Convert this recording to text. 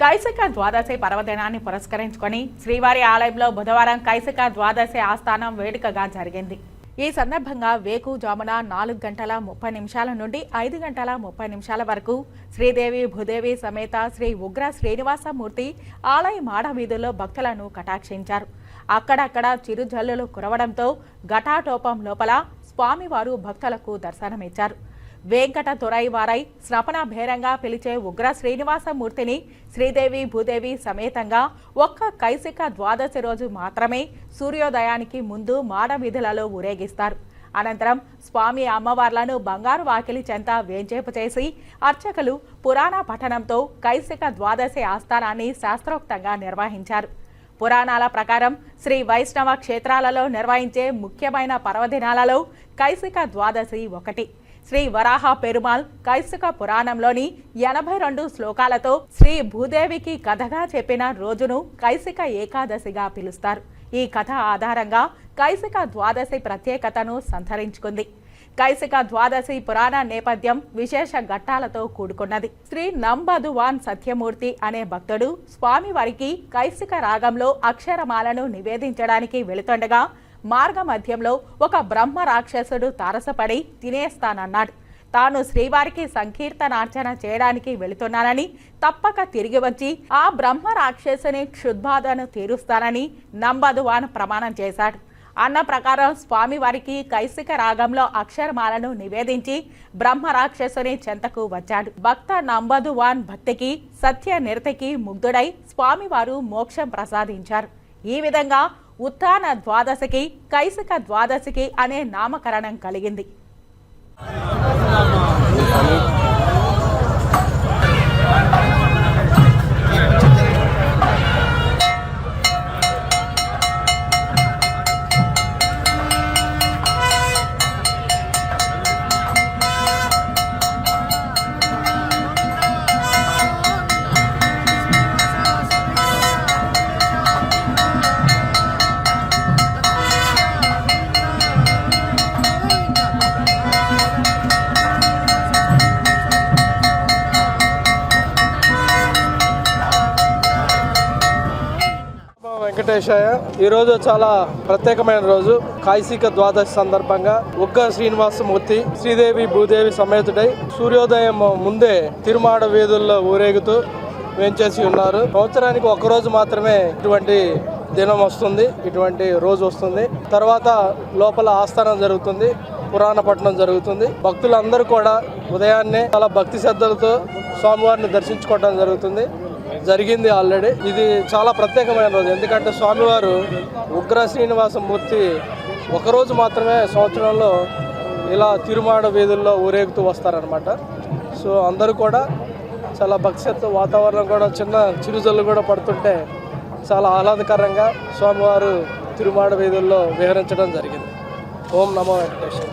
కైశక ద్వాదశి పర్వదినాన్ని పురస్కరించుకొని శ్రీవారి ఆలయంలో బుధవారం కైశక ద్వాదశి ఆస్థానం వేడుకగా జరిగింది. ఈ సందర్భంగా వేకు జామున నాలుగు గంటల ముప్పై నిమిషాల నుండి ఐదు గంటల ముప్పై నిమిషాల వరకు శ్రీదేవి భూదేవి సమేత శ్రీ ఉగ్ర శ్రీనివాసమూర్తి ఆలయ మాడ వీధుల్లో భక్తులను కటాక్షించారు. అక్కడక్కడ చిరుజల్లులు కురవడంతో ఘటాటోపం లోపల స్వామివారు భక్తులకు దర్శనమిచ్చారు. వెంకట తురై వారై స్నపన భేరంగా పిలిచే ఉగ్ర శ్రీనివాసమూర్తిని శ్రీదేవి భూదేవి సమేతంగా ఒక్క కైసిక ద్వాదశి రోజు మాత్రమే సూర్యోదయానికి ముందు మాడ వీధులలో ఊరేగిస్తారు. అనంతరం స్వామి అమ్మవార్లను బంగారు వాకిలి చెంత వేంచేపు చేసి అర్చకులు పురాణ పఠనంతో కైసిక ద్వాదశి ఆస్థానాన్ని శాస్త్రోక్తంగా నిర్వహించారు. పురాణాల ప్రకారం శ్రీ వైష్ణవ క్షేత్రాలలో నిర్వహించే ముఖ్యమైన పర్వదినాలలో కైసిక ద్వాదశి ఒకటి. శ్రీ వరాహ పెరుమాల్ కైసిక పురాణంలోని ఎనభై రెండు శ్లోకాలతో శ్రీ భూదేవికి కథగా చెప్పిన రోజును కైసిక ఏకాదశిగా పిలుస్తారు. ఈ కథ ఆధారంగా కైసిక ద్వాదశి ప్రత్యేకతను సంతరించుకుంది. కైసిక ద్వాదశి పురాణ నేపథ్యం విశేష ఘట్టాలతో కూడుకున్నది. శ్రీ నంబధువాన్ సత్యమూర్తి అనే భక్తుడు స్వామివారికి కైసిక రాగంలో అక్షరమాలను నివేదించడానికి వెళుతుండగా మార్గ మధ్యంలో ఒక బ్రహ్మ రాక్షసుడు తారసపడి తినేస్తానన్నాడు. తాను శ్రీవారికి సంకీర్తనార్చన చేయడానికి వెళుతున్నానని తప్పక తిరిగి వచ్చి ఆ బ్రహ్మ రాక్షసుని క్షుద్బాధను తీరుస్తానని నంబదువాన్ ప్రమాణం చేశాడు. అన్న ప్రకారం స్వామివారికి కైసిక రాగంలో అక్షరమాలను నివేదించి బ్రహ్మ రాక్షసుని చెంతకు వచ్చాడు. భక్త నంబదువాన్ భక్తికి సత్య నిరతికి ముగ్ధుడై స్వామివారు మోక్షం ప్రసాదించారు. ఈ విధంగా ఉత్థాన ద్వాదశికి కైసక ద్వాదశికి అనే నామకరణం కలిగింది. వెంకటేశాయ. ఈ రోజు చాలా ప్రత్యేకమైన రోజు. కాశీక ద్వాదశి సందర్భంగా ఉగ్గ శ్రీనివాసమూర్తి శ్రీదేవి భూదేవి సమేతుడై సూర్యోదయం ముందే తిరుమాడ వీధుల్లో ఊరేగుతూ వేంచేసి ఉన్నారు. సంవత్సరానికి ఒక రోజు మాత్రమే ఇటువంటి దినం వస్తుంది. ఇటువంటి రోజు వస్తుంది. తర్వాత లోపల ఆస్థానం జరుగుతుంది. పురాణ పట్టణం జరుగుతుంది. భక్తులందరూ కూడా ఉదయాన్నే చాలా భక్తి శ్రద్ధలతో స్వామివారిని దర్శించుకోవడం జరుగుతుంది. జరిగింది ఆల్రెడీ. ఇది చాలా ప్రత్యేకమైన రోజు. ఎందుకంటే స్వామివారు ఉగ్ర శ్రీనివాసమూర్తి ఒకరోజు మాత్రమే సంవత్సరంలో ఇలా తిరుమాడ వీధుల్లో ఊరేగుతూ వస్తారనమాట సో అందరూ కూడా చాలా భక్ష్యత్వ వాతావరణం కూడా చిన్న చిరుజల్లు కూడా పడుతుంటే చాలా ఆహ్లాదకరంగా స్వామివారు తిరుమాడ వీధుల్లో విహరించడం జరిగింది. ఓం నమో వెంకటేశ్వర